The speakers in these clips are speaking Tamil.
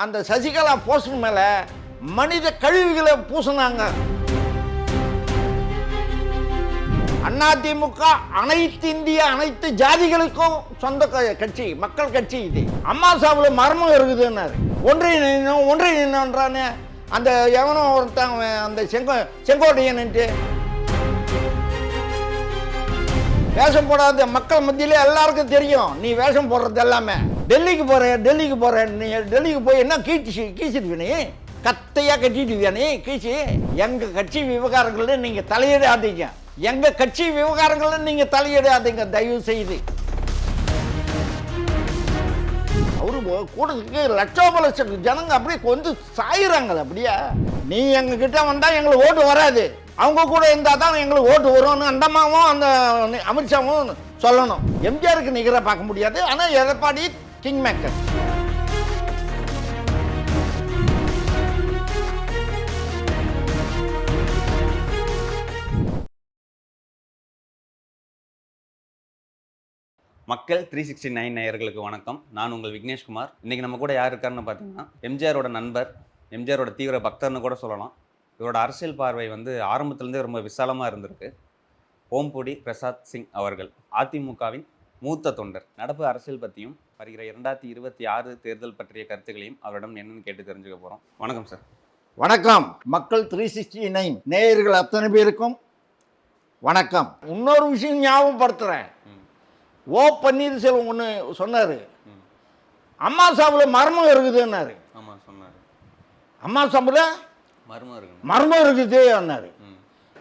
அந்த சசிகலா போஸ்டர் மேலே மனித கழிவுகளை பூசினாங்க. அதிமுக அனைத்து இந்திய அனைத்து ஜாதிகளுக்கும் சொந்த க- கட்சி மக்கள் கட்சி இது. அம்மா சாவில் மர்மம் இருக்குதுன்னாரு. ஒன்றை நின்னோம் ஒன்றை நின்னோன்றானே. அந்த எவனோ ஒருத்தன் அந்த செங்கோ செங்கோட்டையன்ட்டு வேஷம் போடாத மக்கள் மத்தியிலே எல்லாருக்கும் தெரியும். நீ வேஷம் போடுறது எல்லாமே. டெல்லிக்கு போகிறேன் டெல்லிக்கு போகிறேன் நீ டெல்லிக்கு போய் என்ன கீச்சு கீச்சிடுவி நீ? கத்தையா கட்டிடுவியா நீ? கீச்சு. எங்க கட்சி விவகாரங்கள்ல நீங்க தலையிடாதீங்க. எங்க கட்சி விவகாரங்கள்ல நீங்க தலையிடாதீங்க. தயவு செய்து ஒரு கூட்டத்துக்கு லட்சோப லட்சம் ஜனங்க அப்படியே கொஞ்சம் சாயிறாங்க அப்படியே. நீ எங்க கிட்ட வந்தா எங்களுக்கு ஓட்டு வராது. அவங்க கூட இருந்தா தான் எங்களுக்கு ஓட்டு வரும்னு அந்த அம்மாவும் அந்த அமித்ஷாவும் சொல்லணும். எம்ஜிஆருக்கு நிகராக பார்க்க முடியாது. ஆனால் எடப்பாடி கிங் மேக்கர் மக்கள் த்ரீ சிக்ஸ்டி நைன் நேயர்களுக்கு வணக்கம். நான் உங்கள் விக்னேஷ்குமார். இன்றைக்கி நம்ம கூட யார் இருக்காருன்னு பார்த்தீங்கன்னா எம்ஜிஆரோட நண்பர் எம்ஜிஆரோட தீவிர பக்தர்னு கூட சொல்லலாம். இவரோட அரசியல் பார்வை வந்து ஆரம்பத்துலேருந்தே ரொம்ப விசாலமாக இருந்திருக்கு. ஓம்புடி பிரசாத் சிங் அவர்கள் அதிமுகவின் மூத்த தொண்டர். நடப்பு அரசியல் பற்றியும் வருகிற இரண்டாயிரத்தி இருபத்தி ஆறு தேர்தல் பற்றிய கருத்துக்களையும் அவரிடம் என்னென்னு கேட்டு தெரிஞ்சுக்க போகிறோம் வணக்கம் சார் வணக்கம். மக்கள் த்ரீ சிக்ஸ்டி நைன் நேயர்கள் அத்தனை பேருக்கும் வணக்கம். இன்னொரு விஷயம் ஞாபகப்படுத்துகிறேன் ஓ பன்னீர்செல்வம் ஒன்று சொன்னாரு. அம்மா சாவில் மர்மம் இருக்குதுன்னாரு. ஆமாம் சொன்னார். அம்மா சாப்பில் மர்மம் மர்மம் இருக்குது அன்னாரு. ம்.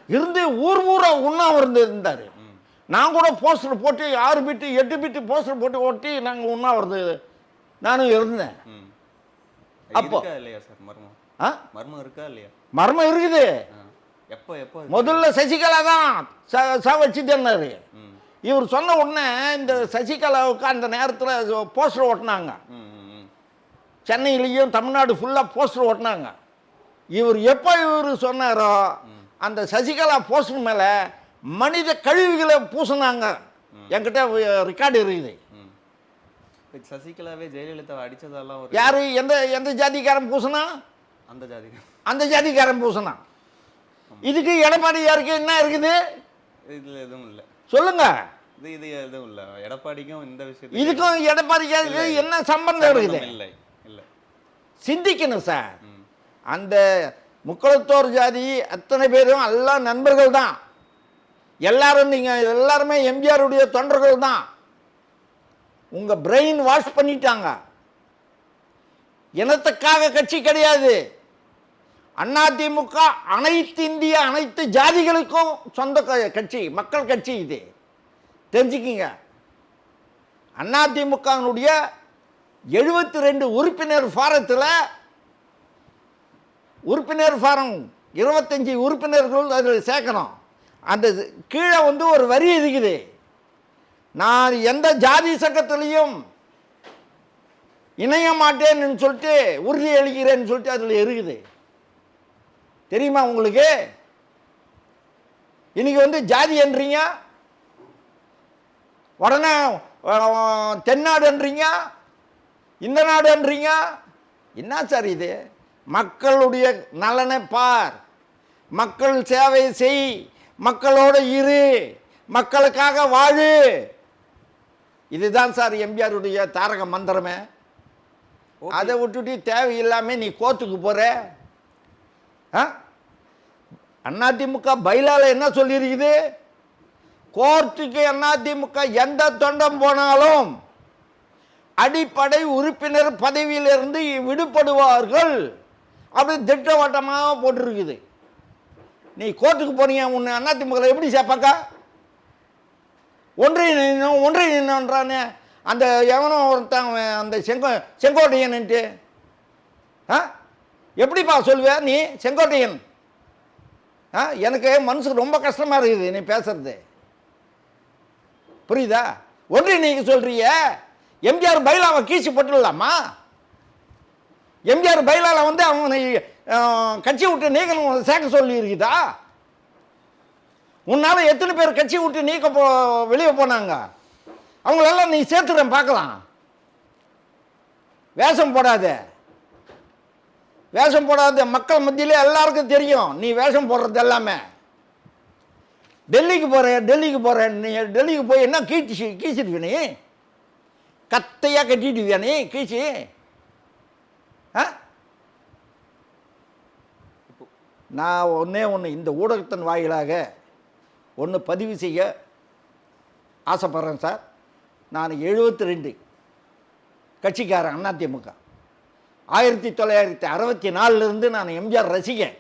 இருந்து ஊர் ஊரா உண்ணாவிரதம் இருந்தார். நான் கூட போஸ்டர் போட்டு ஆறு பிட்டு எட்டு பிட்டு போஸ்டர் போட்டு ஒட்டி நாங்கள் உண்ணாவிரதம் நானும் இருந்தேன். அப்போ- இல்லையா சார் மர்மம்? ஆ? மர்மம் இருக்கா இல்லையா? மர்மம் இருக்குது. ஆ. எப்போ எப்போ முதல்ல சசிகலா தான் ச வச்சுட்டேன்னாரு இவர் சொன்ன உடனே இந்த சசிகலாவுக்கு அந்த நேரத்தில் போஸ்டர் ஓட்டினாங்க. சென்னையிலையும் தமிழ்நாடு ஃபுல்லாக போஸ்டர் ஓட்டினாங்க. இவர் எப்போ இவர் சொன்னாரோ அந்த சசிகலா போஸ்டர் மேலே மனித கழிவுகளை பூசினாங்க. என்கிட்ட ரெக்கார்டு இருக்குது. சசிகலாவே ஜெயலலிதாவை அடிச்சதெல்லாம் ஒரு யார்? எந்த எந்த ஜாதிக்காரன் பூசினா? அந்த ஜாதி அந்த ஜாதிக்காரன் பூசினா. இதுக்கு எடப்பாடி யாருக்கு என்ன இருக்குது? இதுல எதுவும் இல்ல. சொல்லுங்க. இது இது எதுவும் இல்ல. எடப்பாடிக்கும் இந்த விஷயத்துல இதுக்கும் எடப்பாடி யாருக்கு என்ன சம்பந்தம் இருக்குது? இல்லை. இல்ல. சிந்திக்கணும் சார். அந்த முக்குளத்தோர் ஜாதி அத்தனை பேரும் எல்லாம் நண்பர்கள் தான். எல்லாரும் நீங்கள் எல்லாருமே எம்ஜிஆருடைய தொண்டர்கள் தான். உங்கள் பிரெயின் வாஷ் பண்ணிட்டாங்க. இனத்துக்காக கட்சி கிடையாது. அதிமுக அனைத்து இந்திய அனைத்து ஜாதிகளுக்கும் சொந்த க- கட்சி மக்கள் கட்சி இது. தெரிஞ்சுக்கிங்க. அதிமுகனுடைய எழுபத்தி ரெண்டு உறுப்பினர் ஃபாரத்தில் உறுப்பினர் ஃபாரம் இருபத்தஞ்சி உறுப்பினர்கள் அதில் சேர்க்கணும். அந்த கீழே வந்து ஒரு வரி இருக்குது நான் எந்த ஜாதி சங்கத்திலையும் இணைய மாட்டேன்னு சொல்லிட்டு உறுதி அளிக்கிறேன்னு சொல்லிட்டு அதில் இருக்குது தெரியுமா உங்களுக்கு? இன்னைக்கு வந்து ஜாதி என்றீங்க? உடனே தென்னாடுன்றீங்க இந்த நாடுன்றீங்க என்ன சார் இது? மக்களுடைய நலனை பார். மக்கள் சேவை செய். மக்களோட இரு. மக்களுக்காக வாழு. இதுதான் சார் எம்ஜிஆருடைய தாரக மந்திரமே. அதை விட்டுட்டு தேவையில்லாம நீ போற. ஆ அதிமுக பைலால என்ன சொல்லியிருக்குது? கோர்ட்டுக்கு அதிமுக எந்த தொண்டம் போனாலும் அடிப்படை உறுப்பினர் பதவியிலிருந்து விடுபடுவார்கள் அப்படி திட்டவட்டமாக போட்டிருக்குது. நீ கோர்ட்டுக்கு போனீங்க உன்னை அதிமுக எப்படி சேர்ப்பாக்கா ஒன்றை நின்னோம் ஒன்றை நின்னோன்றானே. அந்த எவனோ ஒருத்தன் அந்த செங்கோ செங்கோட்டையன்ட்டு ஆ? எப்படிப்பா சொல்லுவ? நீ செங்கோட்டையன். ஆ எனக்கு மனசுக்கு ரொம்ப கஷ்டமாக இருக்குது நீ பேசுறது. புரியுதா? ஒன்றை நீங்கள் சொல்றிய எம்ஜிஆர் பைலாவை கீசி போட்டுடலாமா? எம்ஜிஆர் பைலாவில் வந்து அவனை கட்சி விட்டு நீக்கணும் சேர்க்க சொல்லி இருக்குதா உன்னால எத்தனை பேர் கட்சி விட்டு நீக்க போ வெளியே போனாங்க? அவங்களெல்லாம் நீ சேர்த்துறேன் பார்க்கலாம். வேஷம் போடாதே. வேஷம் போடாத மக்கள் மத்தியிலே எல்லாருக்கும் தெரியும். நீ வேஷம் போடுறது எல்லாமே. டெல்லிக்கு போகிறேன் டெல்லிக்கு போகிறேன் நீ டெல்லிக்கு போய் என்ன கீச்சு கீச்சிடுவிய நீ கத்தையாக கட்டிடுவியா நீ கீச்சி? ஆ? நான் ஒன்றே ஒன்று இந்த ஊடகத்தின் வாயிலாக ஒன்று பதிவு செய்ய ஆசைப்பட்றேன் சார். நான் எழுபத்தி ரெண்டு கட்சிக்காரன் அதிமுக ஆயிரத்தி தொள்ளாயிரத்தி அறுபத்தி நாலுலேருந்து நான் எம்ஜிஆர் ரசிகன்.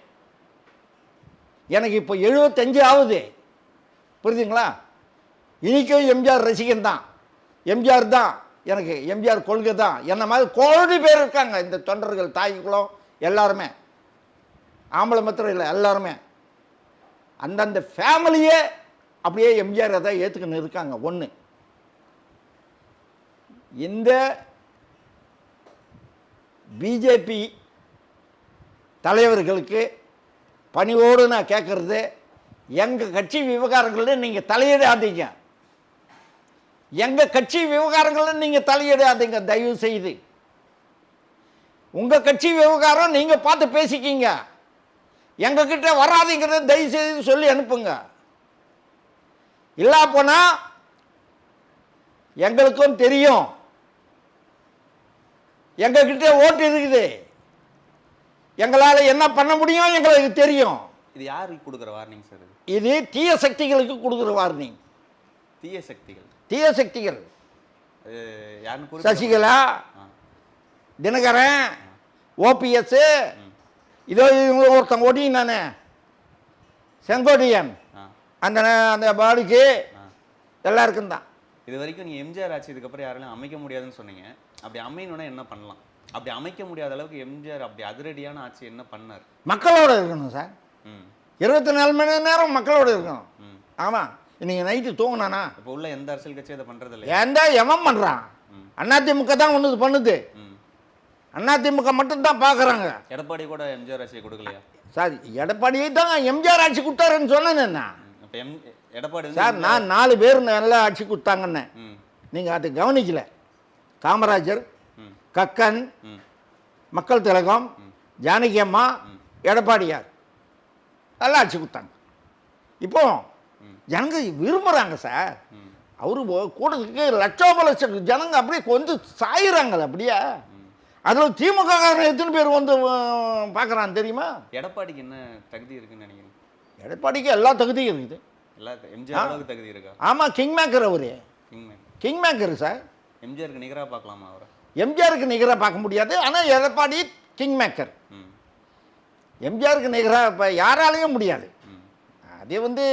எனக்கு இப்போ எழுபத்தஞ்சு ஆகுது புரியுதுங்களா? இன்றைக்கும் எம்ஜிஆர் ரசிகன் தான். எம்ஜிஆர் தான். எனக்கு எம்ஜிஆர் கொள்கை தான். என்ன மாதிரி கோடி பேர் இருக்காங்க. இந்த தொண்டர்கள் தாய்க்குளம் எல்லாருமே. ஆம்பளை மாத்திரம் இல்லை எல்லாருமே. அந்தந்த ஃபேமிலியே அப்படியே எம்ஜிஆர் அதை ஏற்றுக்கின்னு இருக்காங்க. ஒன்று இந்த பிஜேபி தலைவர்களுக்கு பணிவோடு நான் கேட்குறது எங்கள் கட்சி விவகாரங்களில் நீங்கள் தலையிடாதீங்க. எங்கள் கட்சி விவகாரங்களில் நீங்கள் தலையிடாதீங்க தயவு செய்து உங்கள் கட்சி விவகாரம் நீங்கள் பார்த்து பேசிக்கிங்க. எங்ககிட்ட வராதிங்கிறத தயவு செய்து சொல்லி அனுப்புங்க. இல்லா போனால் எங்களுக்கும் தெரியும். எங்ககிட்ட ஓட்டு இருக்குது. எங்களால் என்ன பண்ண முடியும் எங்களுக்கு தெரியும். இது யாருக்கு கொடுக்குற வார்னிங் சார் இது? தீய சக்திகளுக்கு கொடுக்குற வார்னிங் தீய சக்திகள். தீய சக்திகள். சசிகலா. தினகரன் ஓபிஎஸ் இதோ இவங்க ஒருத்தன் ஓடினானே செங்கோடியன் ஆ. அந்த அந்த பாடிக்கு எல்லாருக்கும் தான். இது வரைக்கும் நீ எம்ஜிஆர் ஆட்சி இதுக்கப்புறம் யாராலையும் அமைக்க முடியாதுன்னு சொன்னீங்க. அப்படி அமையணும்னா என்ன பண்ணலாம்? அப்படி அமைக்க முடியாத அளவுக்கு எம்ஜிஆர் அப்படி அதிரடியான ஆட்சி என்ன பண்ணார்? மக்களோட இருக்கணும் சார். இருபத்தி நாலு மணி நேரம் மக்களோட இருக்கணும். ஆமாம் இன்னைக்கு நைட்டு தூங்கினானா? இப்போ உள்ள எந்த அரசியல் கட்சியும் அதை பண்றது இல்லையா? ஏன்டா எவன் பண்ணுறான் அதிமுக தான் ஒன்று பண்ணுது. அதிமுக மட்டும்தான் பார்க்குறாங்க எடப்பாடி கூட எம்ஜிஆர் ஆட்சியை கொடுக்கலையா? சார் எடப்பாடியை தான் எம்ஜிஆர் ஆட்சி கொடுத்தாருன்னு சொன்னேன் எம் எடப்பாடி சார் நான் நாலு பேர் நல்லா ஆட்சி கொடுத்தாங்கன்னு நீங்கள் அதை கவனிக்கல. காமராஜர் கக்கன் மக்கள் திலகம் ஜானகி அம்மா எடப்பாடியார். நல்லா ஆட்சி கொடுத்தாங்க. இப்போ ஜனங்க விரும்புகிறாங்க சார். அவரு கூட்டத்துக்கு லட்சோப லட்சம் ஜனங்க அப்படியே வந்து சாயிறாங்க அப்படியே. அதில் திமுக எத்தனை பேர் வந்து பார்க்குறான் தெரியுமா? எடப்பாடிக்கு என்ன தகுதி இருக்குன்னு நினைக்கிறீங்க? எடப்பாடிக்கு எல்லா தகுதியும் இருக்குது. எல்லா எம்ஜிஆர் தகுதி இருக்கா? ஆமாம் கிங் மேக்கர் அவரு. King maker sir. எம்ஜிஆருக்கு நிகரா பார்க்கலாமா அவரை? எம்ஜிஆருக்கு நிகராக பார்க்க முடியாது. ஆனால் எடப்பாடி கிங் மேக்கர் எம்ஜிஆருக்கு நிகராக இப்போ யாராலையும் முடியாது. அது வந்து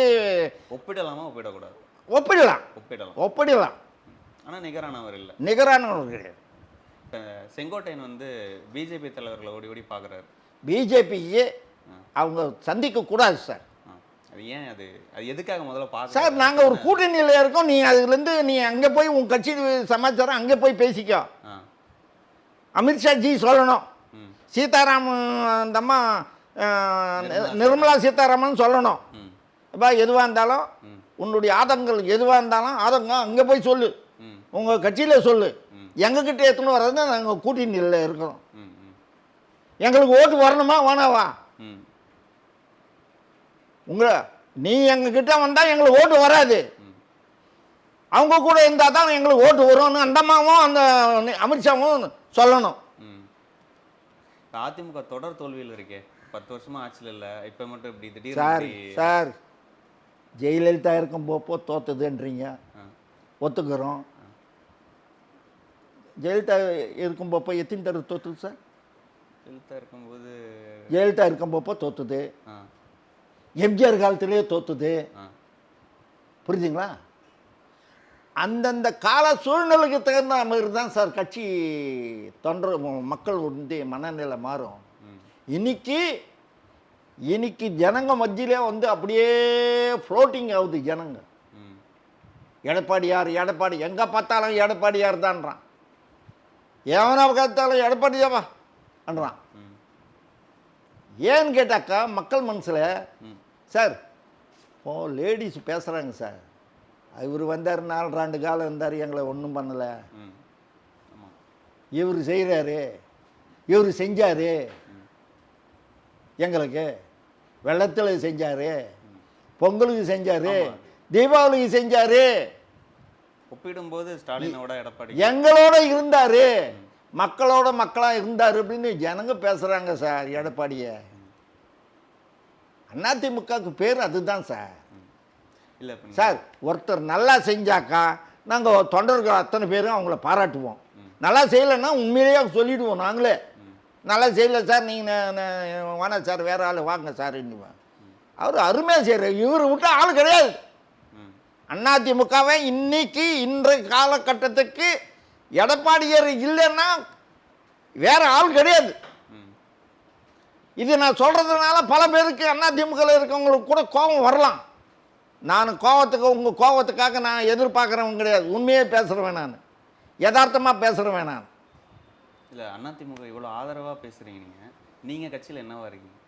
ஒப்பிடலாமா ஒப்பிடக்கூடாது? ஒப்பிடலாம். ஒப்பிடலாம். ஒப்பிடலாம். ஆனா நிகரானவர் இல்லை. நிகரானவர் கிடையாது. செங்கோட்டையன் வந்து பிஜேபி தலைவர்களை ஓடி ஓடி பார்க்குறாரு. பிஜேபியே அவங்க சந்திக்க கூடாது சார். அது ஏன் அது? அது எதுக்காக முதல்ல பார்க்க சார் நாங்கள் ஒரு கூட்டணியில் இருக்கோம். நீ அதுலேருந்து நீ அங்கே போய் உன் கட்சி சமாச்சாரம் அங்கே போய் பேசிக்கோ. ஆ. அமித்ஷா ஜி சொல்லணும். சீதாராம் அந்த அம்மா நிர்மலா சீதாராமன் சொல்லணும். இப்போ எதுவாக இருந்தாலும். உன்னுடைய ஆதங்கங்கள் எதுவாக இருந்தாலும் ஆதங்கம் அங்கே போய் சொல்லு. உங்கள் கட்சியில் சொல்லு. எங்ககிட்ட எடுத்துன்னு வர்றது நாங்கள் கூட்டணியில் இருக்கிறோம் எங்களுக்கு ஓட்டு வரணுமா வேணாவா? உங்களை நீ எங்ககிட்ட வந்தால் எங்களுக்கு ஓட்டு வராது. அவங்க கூட இருந்தால் தான் எங்களுக்கு ஓட்டு வரும்னு அந்த அம்மாவும் அந்த அமித்ஷாவும் சொல்லணும். அதிமுக தொடர் தோல்வியில் இருக்கே. பத்து வருஷமா ஆட்சியில் இல்லை. இப்போ மட்டும் இப்படி திடீர்னு சார் சார் ஜெயலலிதா இருக்கும் போப்போ தோத்துதுன்றீங்க. ஒத்துக்கிறோம். ஜெயலலிதா இருக்கும் போப்போ எத்தனை தடவை தோத்துது சார்? எழுத்தா இருக்கும்போது ஜெயலலிதா இருக்கும் போப்போ தோத்துது. ஆ. எம்ஜிஆர் காலத்திலேயே தோத்துது. புரிஞ்சுங்களா? அந்தந்த கால சூழ்நிலைக்கு தகுந்த மாதிரி தான் சார் கட்சி தொண்டர் மக்கள் வந்து மனநிலை மாறும். இன்னைக்கு இன்னைக்கு ஜனங்க மத்தியிலே வந்து அப்படியே ஃப்ளோட்டிங் ஆகுது ஜனங்க. எடப்பாடியார் எடப்பாடி எங்கே பார்த்தாலும் எடப்பாடியார் தான்றான். எவனை பார்த்தாலும் எடப்பாடியாவா அன்றான் ம். ஏன்னு கேட்டாக்கா மக்கள் மனசில் சார் ஓ லேடிஸ் பேசுகிறாங்க சார். இவர் வந்தார் நாலு ஆண்டு காலம் இருந்தார் எங்களை ஒன்றும் பண்ணலை. இவர் செய்கிறாரு இவர் செஞ்சார். எங்களுக்கு வெள்ளத்தில் செஞ்சார் பொங்கலுக்கு செஞ்சார். தீபாவளிக்கு செஞ்சார். ஒப்பிடும்போது ஸ்டாலினோட எடப்பாடி எங்களோட இருந்தார். மக்களோட மக்களாக இருந்தார் அப்படின்னு ஜனங்க பேசுகிறாங்க சார் எடப்பாடியை. அதிமுகவுக்கு பேர் அதுதான் சார். இல்ல சார் ஒருத்தர் நல்லா செஞ்சாக்கா நாங்கள் தொண்டர்கள் அத்தனை பேரும் அவங்கள பாராட்டுவோம். நல்லா செய்யலைன்னா உண்மையிலேயே சொல்லிடுவோம் நாங்களே. நல்லா செய்யலை சார் நீங்கள் வேணாம் சார் வேற ஆள் வாங்க சார் அவர் அருமையாக செய்கிறார் இவர் விட்டு ஆள் கிடையாது. அதிமுகவை இன்னைக்கு இன்றைய காலகட்டத்துக்கு எடப்பாடியார் இல்லைன்னா வேற ஆள் கிடையாது. இது நான் சொல்கிறதுனால பல பேருக்கு அதிமுகவில் இருக்கவங்களுக்கு கூட கோபம் வரலாம். நான் கோவத்துக்கு உங்கள் கோவத்துக்காக நான் எதிர்பார்க்குறவங்க கிடையாது. உண்மையே பேசுகிறவன் நான். யதார்த்தமாக பேசுகிறவன் நான். இல்ல அதிமுக இவ்வளவு ஆதரவா பேசுறீங்க நீங்க. நீங்க கட்சியில என்னவா இருக்கீங்க?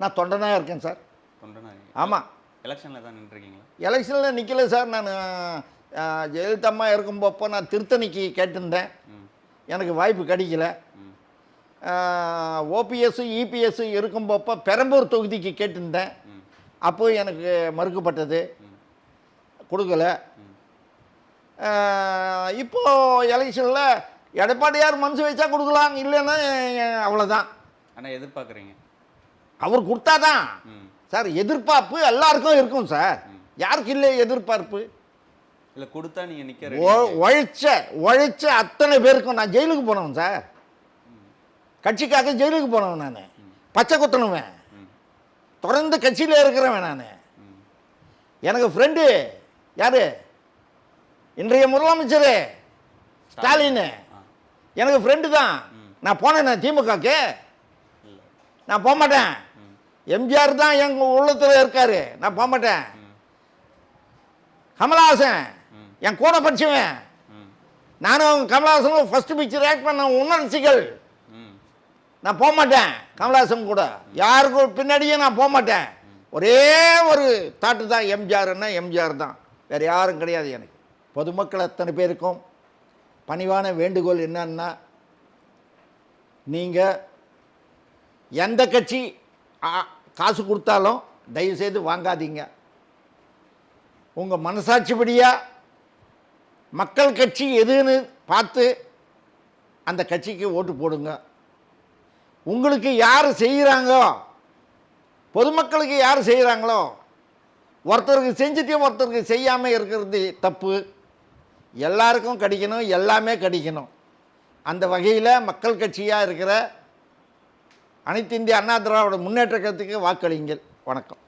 நான் தொண்டனாக இருக்கேன் சார். தொண்டனா இருக்கீங்க. ஆமாம் எலெக்ஷன்ல தான் நின்றுருக்கீங்களா? எலெக்ஷனில் நிற்கல சார். நான் ஜெயலலிதம்மா இருக்கும்போப்போ நான் திருத்தணிக்கு கேட்டிருந்தேன். எனக்கு வாய்ப்பு கிடைக்கல. ஓபிஎஸ் இபிஎஸ் இருக்கும்போப்போ பெரம்பூர் தொகுதிக்கு கேட்டிருந்தேன். அப்போ எனக்கு மறுக்கப்பட்டது. கொடுக்கல. ம். ஆஹ் இப்போ எலெக்ஷனில் எடப்பாடியார் மனசு வச்சா கொடுக்கலாம் இல்லைன்னா அவ்வளோதான் ஆனா எதிர்பார்க்குறீங்க. அவர் கொடுத்தாதான். ம். சார் எதிர்பார்ப்பு எல்லாருக்கும் இருக்கும் சார். யாருக்கு இல்லை எதிர்பார்ப்பு? இல்ல கொடுத்தா நீங்க நிக்க ஒ- ready. உழைச்ச உழைச்ச அத்தனை பேருக்கும் நான் ஜெயிலுக்கு போனவன் சார். கட்சிக்காக ஜெயிலுக்கு போனவன் நான். பச்சை குத்தணுவேன் தொடர்ந்து கட்சியில் இருக்கிறவன் நான். எனக்கு ஃப்ரெண்டு யாரு? இன்றைய முதலமைச்சர் ஸ்டாலின். எனக்கு ஃப்ரெண்டு தான். நான் போனேன் திமுகக்கு நான் போக மாட்டேன். எம்ஜிஆர் தான் எங்கள் உள்ளத்தில் இருக்காரு. நான் போக மாட்டேன். கமலஹாசன் என் கூட படிச்சவன். நானும் கமலஹாசனும் ஃபஸ்ட்டு பிக்சர் ஆக்ட் பண்ண உணர்ச்சிகள். நான் போக மாட்டேன் கமலஹாசன் கூட. யாருக்கும் பின்னாடியே நான் போக மாட்டேன் ஒரே ஒரு தாட்டு தான் எம்ஜிஆர்னா எம்ஜிஆர் தான். வேறு யாரும் கிடையாது எனக்கு. பொதுமக்கள் அத்தனை பேருக்கும் பணிவான வேண்டுகோள் என்னன்னா நீங்கள் எந்த கட்சி ஆ- காசு கொடுத்தாலும் தயவுசெய்து வாங்காதீங்க. உங்கள் மனசாட்சிப்படியாக மக்கள் கட்சி எதுன்னு பார்த்து அந்த கட்சிக்கு ஓட்டு போடுங்க. உங்களுக்கு யார் செய்கிறாங்களோ பொதுமக்களுக்கு யார் செய்கிறாங்களோ ஒருத்தருக்கு செஞ்சுட்டு ஒருத்தருக்கு செய்யாமல் இருக்கிறது தப்பு. எல்லாருக்கும் கிடைக்கணும் எல்லாமே கிடைக்கணும். அந்த வகையில் மக்கள் கட்சியாக இருக்கிற அனைத்து இந்திய அண்ணா திராவிட முன்னேற்ற கழகத்துக்கு வாக்களிங்கள். வணக்கம்.